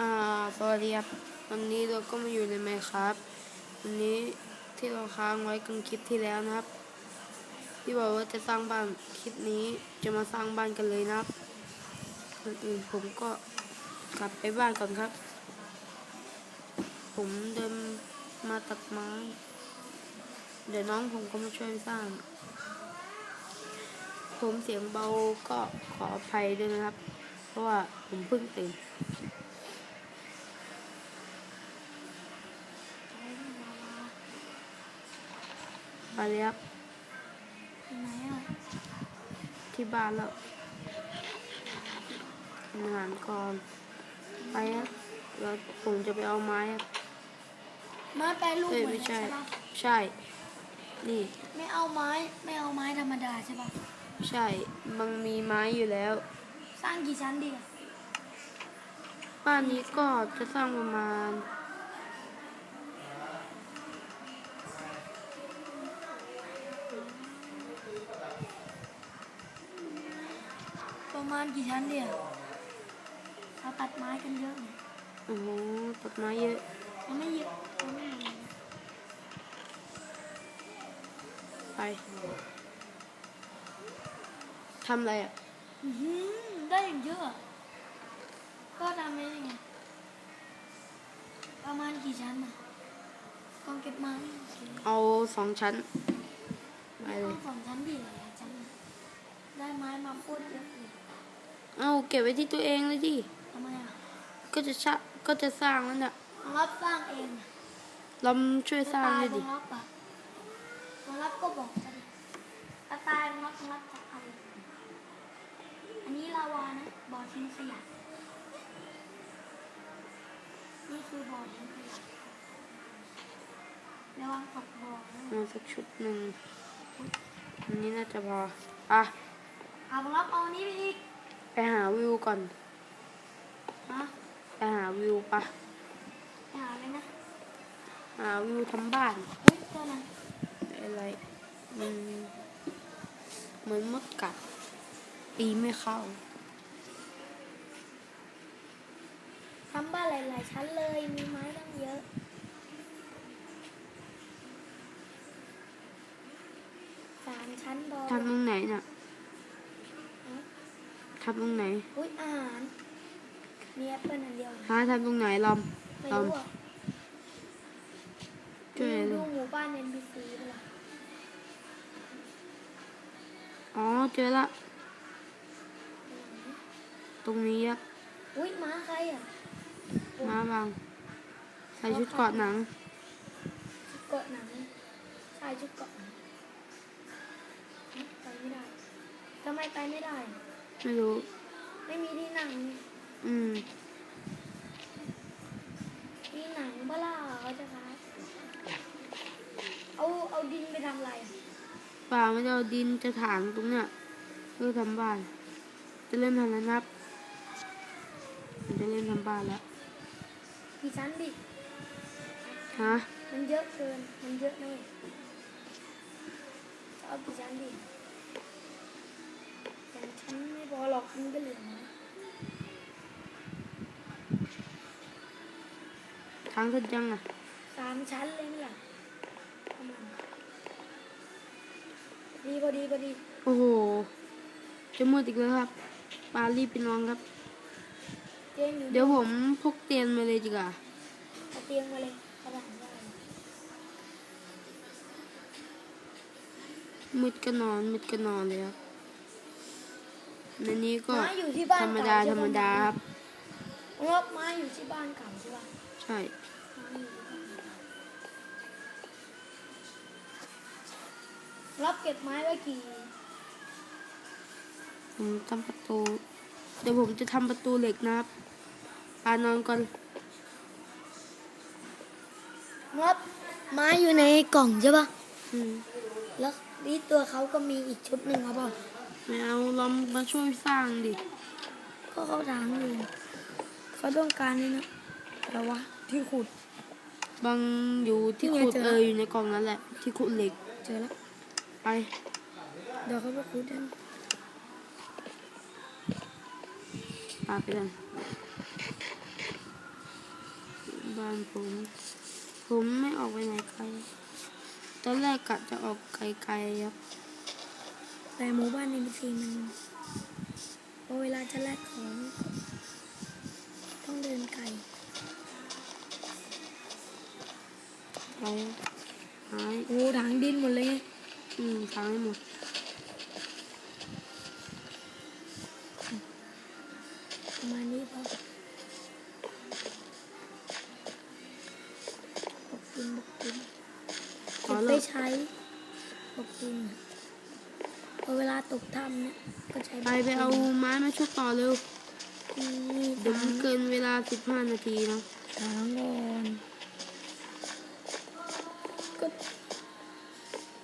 อ่าสวัสดีครับวันนี้เราก็มาอยู่ในไมครับวันนี้ที่เราค้างไว้กันคลิปที่แล้วนะครับ ที่บอกว่าจะสร้างบ้านคลิปนี้จะมาสร้างบ้านกันเลยนะครับก่อนอื่นผมก็กลับไปบ้านก่อนครับ ผมเดินมาตัดไม้เดี๋ยวน้องผมก็มาช่วยสร้าง ผมเสียงเบาก็ขออภัยด้วยนะครับ เพราะว่าผมเพิ่งตื่น ไปเลยครับไหนอะที่บ้านแล้วกินอาหารก่อนไปครับแล้วผมจะไปเอาไม้ครับไม้แปรรูปเอ้ยเหมือนไม่กันใช่ ใช่ปะใช่ นี่ ไม่เอาไม้ไม่เอาไม้ธรรมดาใช่ปะใช่ มันมีไม้อยู่แล้ว สร้างกี่ชั้นดีอะบ้านนี้ก็จะสร้างประมาณ มาณกี่ชั้นดีอะเราตัดไม้กันเยอะไงโอ้โหต้นไม้เยอะมันไม่เยอะมันไม่เยอะไปทำอะไรอะอื้อหือได้อย่างเยอะอะ ก็ทำได้ยังไงประมาณกี่ชั้นอะกองเก็บไม้เอาสองชั้นไปไม่เลต้อยงสองชั้นดีหลายชั้นอะได้ไม้มาโคตรเยอะ เลยเอาเก็บไว้ที่ตัวเองเลยดิทำไมอะก็จะชะก็จะสร้างแล้วน่ะของรับสร้างเองอะเราช่วยสร้างเลยดิของรับอะของรับก็บอกกันกระตายของรับของรับจะเอาอันนี้ลาวานะบ่อทิ้งขยะนี่คือบ่อทิ้งขยะระวังตกบ่อนะเอาสักชุดหนึ่งอันนี้น่าจะพออะเอาของรับเอาอันนี้ไปอีก ไปหาวิวก่อน ฮะไปหาวิวปะไปหาเลยนะ หาวิวทำบ้านเฮ้ยเจ้านะอะไร มันเหมือนมดกัด ตีไม่เข้าทำบ้านหลายๆชั้นเลย มีไม้ตั้งเยอะสามชั้นพอทำตรงไหนน่ะฮะ ทำตรงไหนอุ้ยอาหารมีแอปเปิ้ลอันเดียวหาทำตรงไหนลอมไม่ลอมรู้อะช่วยหน่อยดูดิหมู่บ้าน NPC ไปละอ๋อเจอละตรงนี้อะอุ้ยม้าใครอะมาบางใส่ชุดเกราะหนัง ชุดเกาะหนังชายชุดเกาะหนังฮะไปไม่ได้ทำไมไปไม่ได้ ไม่รู้ ไม่มีที่นั่งนี่อืม มีหนังบ้าล่าเขาจะคะเอาเอาดินไปทำอะไรอะป่าไม่ได้เอาดินจะถางตรงเนี้ยเพื่อทำบ้าน จะเริ่มทำแล้วนะครับผมจะเริ่มทำบ้านแล้ว กี่ชั้นดิ ฮะ มันเยอะเกิน มันเยอะนะเลยจะเอากี่ชั้นดิ สองชั้นไม่พอหรอกมันก็เหลือน้อยทางขึ้นยังอะสามชั้นเลยนี่แหละประมาณดีพอดีพอดีโอ้โหจะมืดอีกแล้วครับปารีบไปนอนครับ เตียงอยู่เดี๋ยวผมพกเตียงมาเลยดีกว่าเอาเตียงมาเลยกระดานได้มืดก็นอนมืดก็นอนเลยครับ ในนี้ก็ม้าอยู่ที่บ้านธรรมดาเก่ธรรมดาครับรบม้าอยู่ที่บ้านเก่าใช่ป่ะใช่ ม้าอยู่ที่บ้านเก่ารับเก็บไม้ไว้กี่ผมทำประตู เดี๋ยวผมจะทำประตูเหล็กนะครับปานอนก่อนรับไม้อยู่ในกล่องใช่ป่ะ อืม แล้วนี่ตัวเขาก็มีอีกชุดหนึ่งครับพ่อ ไม่เอาลองมาช่วยสร้างดิ ก็เขาถามอยู่เขาต้องการนี่นะอะไรวะที่ขุด บางอยู่ที่นี่ไงขุดเจอ เอออยู่ในกล่องนั้นแหละ ที่ขุดเหล็กเจอแล้วไป เดี๋ยวเขาไปขุดกันปาไปกันบ้านผม ผมไม่ออกไปไหนไกล ตอนแรกกะจะออกไกลๆครับ แต่หมู่บ้านในบีซีมันพอเวลาจะแลกของ ต้องเดินไกลไปหายโอ้ถังดินหมดเลยอืมทางให้หมดประมาณนี้พอบอกดินบอกดินขอเก็บหลไปบใช้บอกดินอะ พอเวลาตกถ้ำเนี่ยก็ใช้ไปไปเอาไม้มาชุบต่อเร็วนี่เดี๋ยวถัมังนเกินเวลาสิบห้านาทีนะถังก่อนก็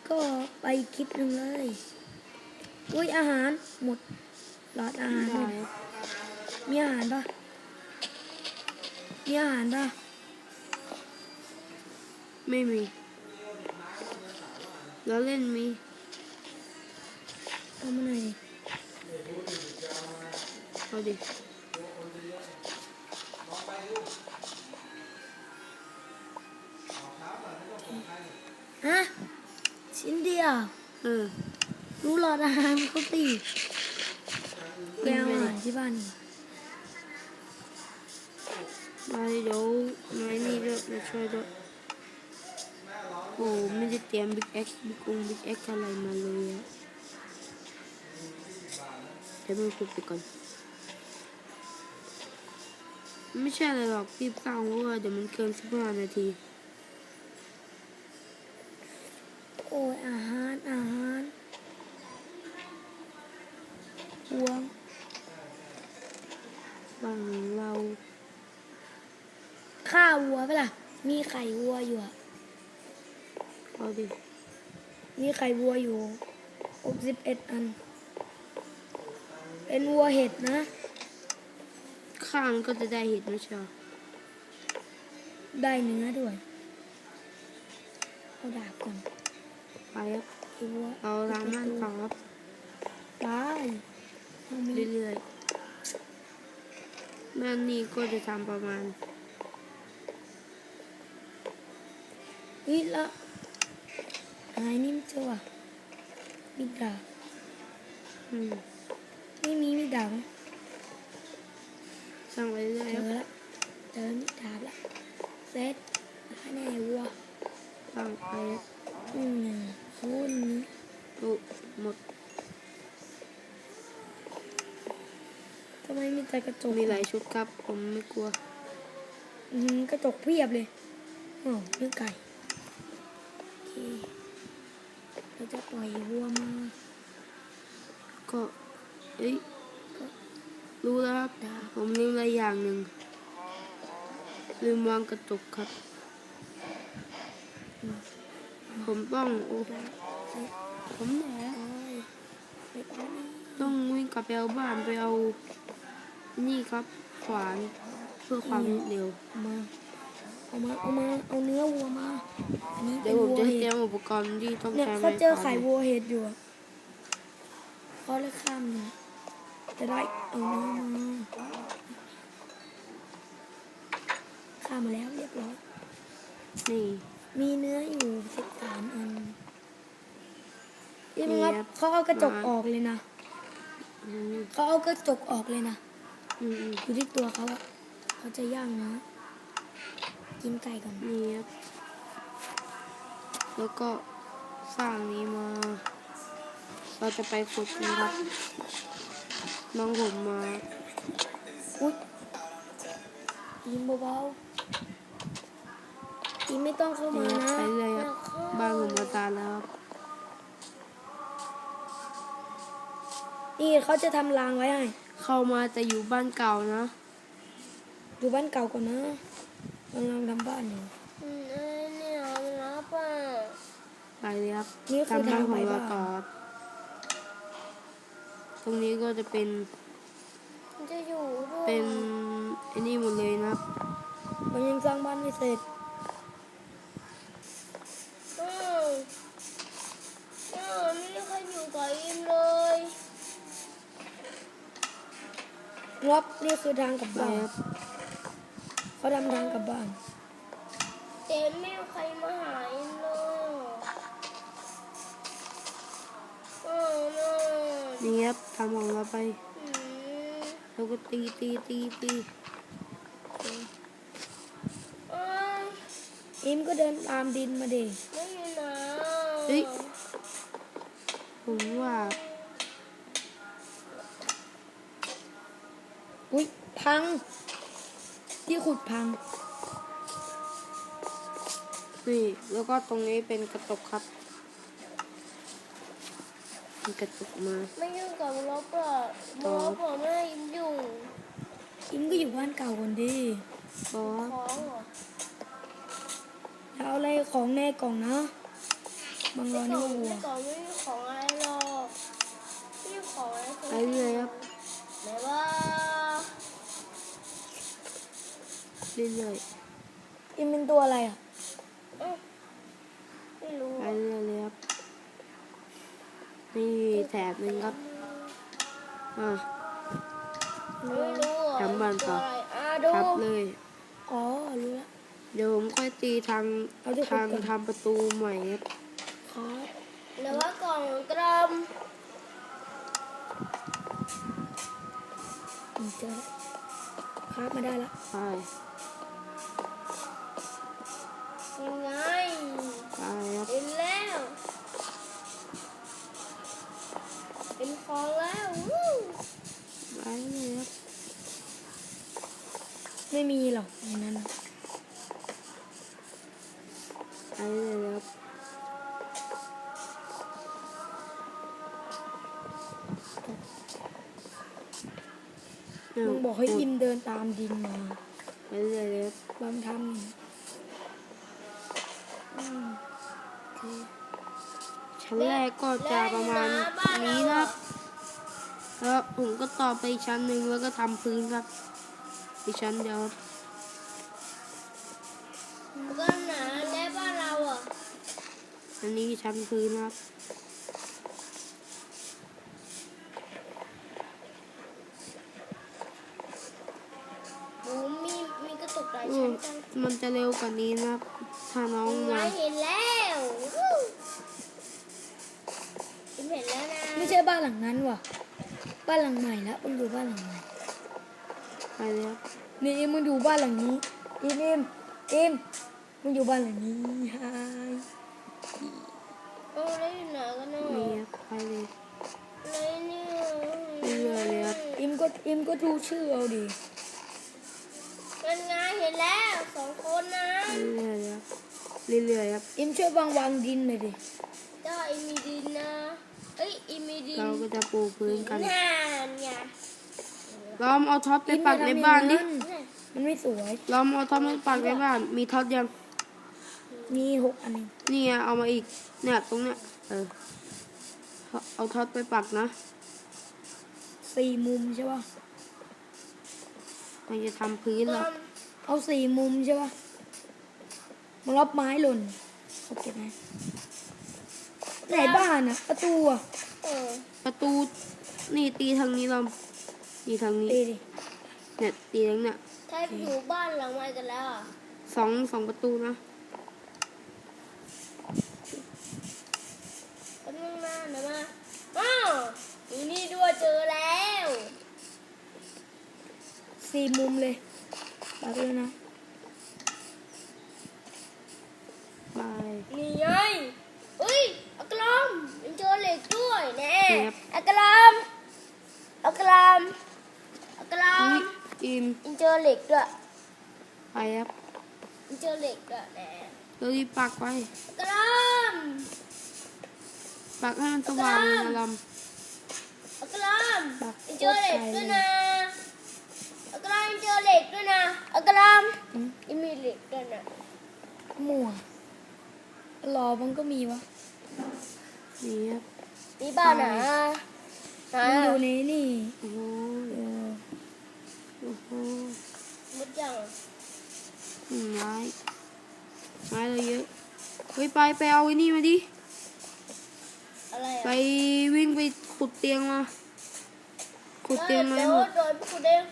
ก็ไปคลิปหนึ่งเลยอุ้ยอาหารหมดหลอดอาหารหมได้ดครับมีอาหารปะมีอาหารปะไม่มีแล้วเล่นมี เอามาหน่อยดิเอาดิฮะชิ้นเดียวเออรู้หลอดอาหารเขาตีแกกินเอาไปอาดิหารที่บ้านดีกว่ามาเดี๋ยวไม้นี่ด้วยมาช่วยด้วยโอ้ไม่ได้เตรียมบิ๊กเอ็กบิ๊กองบิ๊กเอ็กอะไรมาเลยอะ เดี๋ยวมันคุยไปก่อน ไม่ใช่อะไรหรอกรีบสร้างเพราะว่าเดี๋ยวมันเกินสิบห้านาที โอ้ยอาหารอาหารวัวบ้านของเราฆ่าวัวไปะล่ะมีไข่วัวอยู่อะเอาดิมีไข่วัวอยู่หกสิบเอ็ดอัน เป็นวัวเห็ดนะ ข้างก็จะได้เห็ดไม่ใช่เหรอได้เนื้อด้วย เอาดาบก่อน ไปครับไอ้วัวเราล้างบ้านต่อครับได้เอามีเรื่อยๆบ้านนี้ก็จะทำประมาณเฮ้ยละหายนี่มันเจอว่ะมีดาบอืม ไม่มีมีดาบไหมสร้างไปเรื่อยเจๆคอรับละเจอมีดาบละเซตได้แน่วัวสร้างไปครับอืมคุณนี้โอ้หมดทำไมมีแต่กระจกมีหลายชุดครับ ผมไม่กลัวอืมกระจกเพียบเลยอ๋อเนื้อไก่โอเคเราจะปล่อยวัวมาก็ เอ้ยรู้แล้วครับ ผมลืมอะไรอย่างหนึ่งลืมวางกระจกครับ ผมต้องโอ้ผมแหนโอ้ยไปเอานี่ต้องวิ่งกลับไปเอาบ้านไปเอา นี่ครับ ขวานเพื่อความรวดเร็วเอามาเอามาเอามาเอาเนื้อวัวมาอันนี้เดี๋เป็ยวนผมวัวจะเห็เตรียดมอุปกรณ์ที่ต้องเนี่ยใช้เขาเจอไข่ว้วัวเห็ดอยู่อะเขาเลยข้ามเนี่ย จะได้เอาเนื้อมาข้ามาแล้วเรียบร้อย นี่ มีเนื้ออยู่สิบสามอันยังนี่ครับครับเขาเอากระจกออกเลยนะเขาเอากระจกออกเลยนะอยู่ที่ตัวเขาอะเขาจะย่างนื้อกินไก่ก่อนนี่ครับแล้วก็สร้างนี้มา เราจะไปขุดนะครับ น้องผมมา อุ้ยกินเบาๆกินไม่ต้องเข้ามานี่ครับนะไปเรื่อยครับบ้านผมมาตายแล้วครับนี่เขาจะทำรางไว้ให้เข้ามาแต่อยู่บ้านเก่านะ อยู่บ้านเก่าก่อนนะกำลังทำบ้านอยู่นี่เอามาป่ะไปเลยครับนี่คือทำบ้านของทางไปเราบ้าน ต่อครับตรงนี้ก็จะเป็นมันจะอยู่ด้วยเป็นไอ้นี่หมดเลยนะครับ มันยังสร้างบ้านไม่เสร็จอืมอืมไม่มีใครอยู่กับอิมเลยงบนี่คือทางกลับไปบ้านครับเขาทำทางกลับบ้านอเต็มไม่มีใครมาหาเองเลยโอ้โน นี่ ครับทำของเราไปอืมแล้วก็ตีตีตีตีเอ้ยอิมก็เดินตามดินมาดิไม่มีน้เฮ้ยผมว่าอุ้ยพัง ที่ขุดพังนี่แล้วก็ตรงนี้เป็นกระจกครับ มีกระจกมาำไม่ยุ่งกับลบหรอกลบผมไม่ให้ยุ่งอิมก็อยู่บ้านเก่าคนดีก็ของเหรอแล้วเอาอะไรของแน่กล่องนะบางรอไม่นี่ก่อว่านวัวไม่ก่อนไม่มีของอะไรหรอกไม่มีของอะไรไปเรื่อยครับไหนว่าเรื่อยอิมเป็นตัวอะไรอะเอ้าไม่รู้ๆไปเรื่อยเลยครับ นี่แถบหนึ่งครับอะไม่รู้อะจำบ้านต่อตัวอะไรอะดูทับเลยอ๋อรู้แล้วเดี๋ยวผมค่อยตีทางเอาที่ขุดทางก่อนทำประตูใหม่ครับครับหรือว่ากล่องกรมอิมเจอแล้วครับมาได้ละไปยังไง องแล้ววู้ไปเลยครับไม่มีหรอกในนั้นน่ะไปเลยครับเามึงบอกให้อิมเดินตามดินมาไปเลยครับบางทำนี่อืมโอเค ชั้นแรกก็จะประมาณนี้นะครับแล้ว ผมก็ต่อไปอีกชั้นหนึ่งแล้วก็ทำพื้นครับ อีกชั้นเดียวครับก็หนาและบ้านเราอะอันนี้ชั้นพื้นนะครับโอ้มีมีกระตุกหลายอืชั้มนจังมันจะเร็วกว่านี้นะครับถ้าน้องยังไงมาเห็นแล้ววู้ผมเห็นแล้วนะ ไม่ใช่บ้านหลังนั้นว่ะ บ้านหลังใหม่แล้วมึงดูบ้านหลังใหม่ไปเลยครับนี่อิมมึงดูบ้านหลังนี้อิมอิมอิมมึงอยู่บ้านหลังนี้ฮายโอ้แล้วอยู่ไหนกันเนาะนี่ครับไปเลยเลยเนี่ยเรื่อยๆเลยครับอิมก็อิมก็ดูชื่อเอาดิเป็นไงเห็นแล้วสองคนนะเรื่อยๆเลยครับเรื่อยๆครับอิมช่วยวางวางดินหน่อยดิเจ้าอีมีดินนะ เอ้ยอีมีดินเราก็จะปูพื้นกันนานไงลอมเอาท็อปไปปักในบ้านดิมันไม่สวย ลอมเอาท็อปไปปักในบ้าน มีท็อปยัง มีหกอันเองนี่ไงเอามาอีก เนี่ยตรงเนี้ย เออ เอาท็อปไปปักนะ สี่มุมใช่ป่ะมันจะทำพื้นหรอกเอาสี่มุมใช่ป่ะมารับไม้หล่นเขาเก็บไหม ไหนบ้านอะประตูอะเออประตูนี่ตีทางนี้ลอมนี่ทางนี้ตีดิเนี่ยตีทางเนี่ยถ้าอยู่บ้านหลังใหม่กันแล้วอะสองสองประตูนะก็นั่งหน้าเดี๋ยวมาอ้าวอยู่นี่ด้วยเจอแล้วสี่มุมเลยปักเลยนะ ไป นี่ไงเอ้ยอักลอมยังเจอเหล็กด้วยแน่ ครับ อักลอมอักลอมอักลอ อุ๊ ม ยอิม ยังเจอเห ล็กด้วยไปครับยังเจอเหล็กด้วยแน่เรารีบปักไว้อักลอมปักให้มันสว่างเลยนะลอมอักลอมปักยังโคเจอตรเหล็กไกลด้วยเลยนะอักลอมยังเจอเหล็กด้วยนะอักลอมอืมยังมีเหล็กด้วยนะมั่วรอมันก็มีวะนี่ครับนี่บ้านไหนอะไหนมันอยู่อะในนี่โอ้โห ยังอืมไม้ไม้เราเยอะเฮ้ยไปไปเอาไอ้นี่มาดิอะไรไปอะวิ่งไปขุดเตียงมาขุดเตียงมาเดี๋ให้ยวหมด โดนคุณเอง